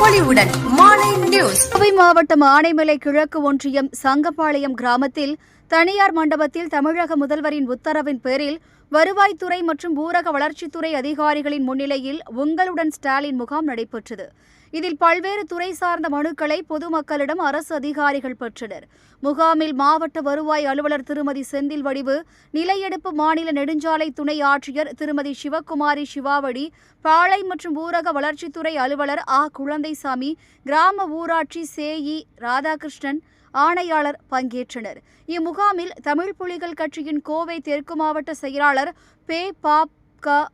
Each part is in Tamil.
பொலிவுடன் மாலை நியூஸ். கோவை மாவட்டம் ஆனைமலை கிழக்கு ஒன்றியம் சங்கப்பாளையம் கிராமத்தில் தனியார் மண்டபத்தில் தமிழக முதல்வரின் உத்தரவின் பேரில் வருவாய்த்துறை மற்றும் ஊரக வளர்ச்சித்துறை அதிகாரிகளின் முன்னிலையில் உங்களுடன் ஸ்டாலின் முகாம் நடைபெற்றது. இதில் பல்வேறு துறை சார்ந்த மனுக்களை பொதுமக்களிடம் அரசு அதிகாரிகள் பெற்றனர். முகாமில் மாவட்ட வருவாய் அலுவலர் திருமதி செந்தில் வடிவு நிலையெடுப்பு மாநில நெடுஞ்சாலை துணை ஆட்சியர் திருமதி சிவகுமாரி சிவாவடி பாளை மற்றும் ஊரக வளர்ச்சித்துறை அலுவலர் ஆ. குழந்தைசாமி கிராம ஊராட்சி சேஇ ராதாகிருஷ்ணன் ஆணையாளர் பங்கேற்றனர். இம்முகாமில் தமிழ் புலிகள் கட்சியின் கோவை தெற்கு மாவட்ட செயலாளர் பே. பாப். க.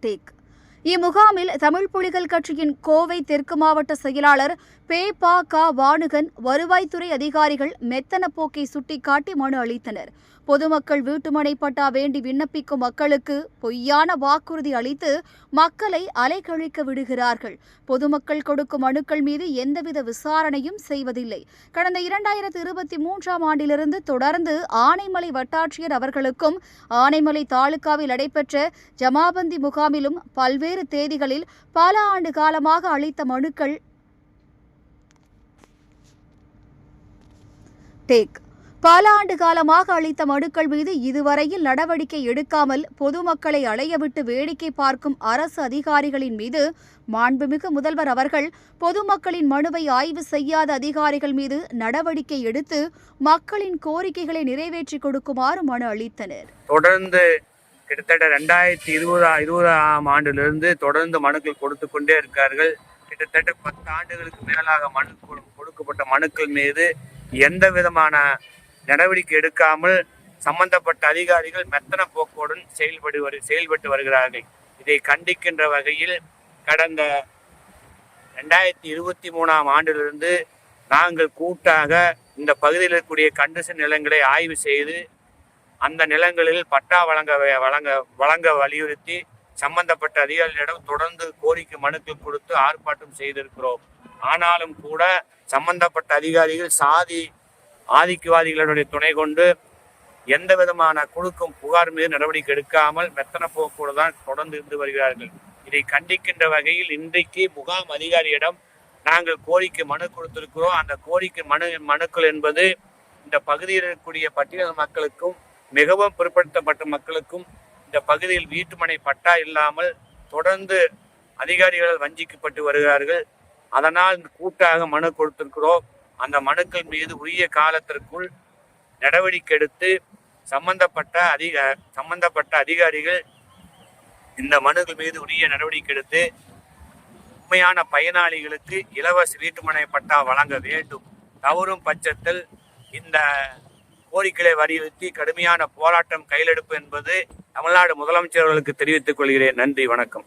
டேக் இம்முகாமில் தமிழ் புலிகள் கட்சியின் கோவை தெற்கு மாவட்ட செயலாளர் பே பா க வானுகன் வருவாய்த்துறை அதிகாரிகள் மெத்தன போக்கை சுட்டிக்காட்டி மனு அளித்தனர். பொதுமக்கள் வீட்டுமனை பட்டா வேண்டி விண்ணப்பிக்கும் மக்களுக்கு பொய்யான வாக்குறுதி அளித்து மக்களை அலைக்கழிக்க விடுகிறார்கள். பொதுமக்கள் கொடுக்கும் மனுக்கள் மீது எந்தவித விசாரணையும் செய்வதில்லை. கடந்த இரண்டாயிரத்து இருபத்தி மூன்றாம் ஆண்டிலிருந்து தொடர்ந்து ஆனைமலை வட்டாட்சியர் அவர்களுக்கும் ஆனைமலை தாலுகாவில் நடைபெற்ற ஜமாபந்தி முகாமிலும் பல்வேறு தேதிகளில் பல ஆண்டு காலமாக அளித்த மனுக்கள் டேக். பல ஆண்டு காலமாக அளித்த மனுக்கள் மீது இதுவரையில் நடவடிக்கை எடுக்காமல் பொதுமக்களை அலையவிட்டு வேடிக்கை பார்க்கும் அரசு அதிகாரிகளின் மீது மாண்புமிகு முதல்வர் அவர்கள் பொதுமக்களின் மனுவை ஆய்வு செய்யாத அதிகாரிகள் மீது நடவடிக்கை எடுத்து மக்களின் கோரிக்கைகளை நிறைவேற்றி கொடுக்குமாறு மனு அளித்தனர். தொடர்ந்து கிட்டத்தட்ட ரெண்டாயிரத்தி இருபதா இருபதாம் ஆண்டிலிருந்து தொடர்ந்து மனுக்கள் கொடுத்து கொண்டே இருக்கார்கள். கிட்டத்தட்ட பத்து ஆண்டுகளுக்கு மேலாக மனு கொடுக்கப்பட்ட மனுக்கள் மீது எந்த விதமான நடவடிக்கை எடுக்காமல் சம்பந்தப்பட்ட அதிகாரிகள் மெத்தன போக்குடன் செயல்படு செயல்பட்டு வருகிறார்கள். இதை கண்டிக்கின்ற வகையில் கடந்த ரெண்டாயிரத்தி இருபத்தி மூணாம் ஆண்டிலிருந்து நாங்கள் கூட்டாக இந்த பகுதியில் இருக்கக்கூடிய கண்டிஷன் நிலங்களை ஆய்வு செய்து அந்த நிலங்களில் பட்டா வழங்க வழங்க வழங்க வலியுறுத்தி சம்பந்தப்பட்ட அதிகாரிகளிடம் தொடர்ந்து கோரிக்கை மனுக்கள் கொடுத்து ஆர்ப்பாட்டம் செய்திருக்கிறோம். ஆனாலும் கூட சம்பந்தப்பட்ட அதிகாரிகள் சாதி ஆதிக்கவாதிகளுடைய துணை கொண்டு எந்த விதமான குழுக்கும் புகார் மீது நடவடிக்கை எடுக்காமல் மெத்தன போக்கோடு தான் தொடர்ந்து இருந்து வருகிறார்கள். இதை கண்டிக்கின்ற வகையில் இன்றைக்கு முகாம் அதிகாரியிடம் நாங்கள் கோரிக்கை மனு கொடுத்திருக்கிறோம். அந்த கோரிக்கை மனு மனுக்கள் என்பது இந்த பகுதியில் இருக்கக்கூடிய பட்டியல் மக்களுக்கும் மிகவும் பிற்படுத்தப்பட்ட மக்களுக்கும் இந்த பகுதியில் வீட்டுமனை பட்டா இல்லாமல் தொடர்ந்து அதிகாரிகளால் வஞ்சிக்கப்பட்டு வருகிறார்கள். அதனால் கூட்டாக மனு கொடுத்திருக்கிறோம். அந்த மனுக்கள் மீது உரிய காலத்திற்குள் நடவடிக்கை எடுத்து சம்பந்தப்பட்ட அதிக சம்பந்தப்பட்ட அதிகாரிகள் இந்த மனுக்கள் மீது உரிய நடவடிக்கை எடுத்து உண்மையான பயனாளிகளுக்கு இலவச வீட்டுமனை பட்டா வழங்க வேண்டும். தவறும் பட்சத்தில் இந்த கோரிக்கைகளை வலியுறுத்தி கடுமையான போராட்டம் கையிலெடுப்பு என்பது தமிழ்நாடு முதலமைச்சர் அவர்களுக்கு தெரிவித்துக் கொள்கிறேன். நன்றி வணக்கம்.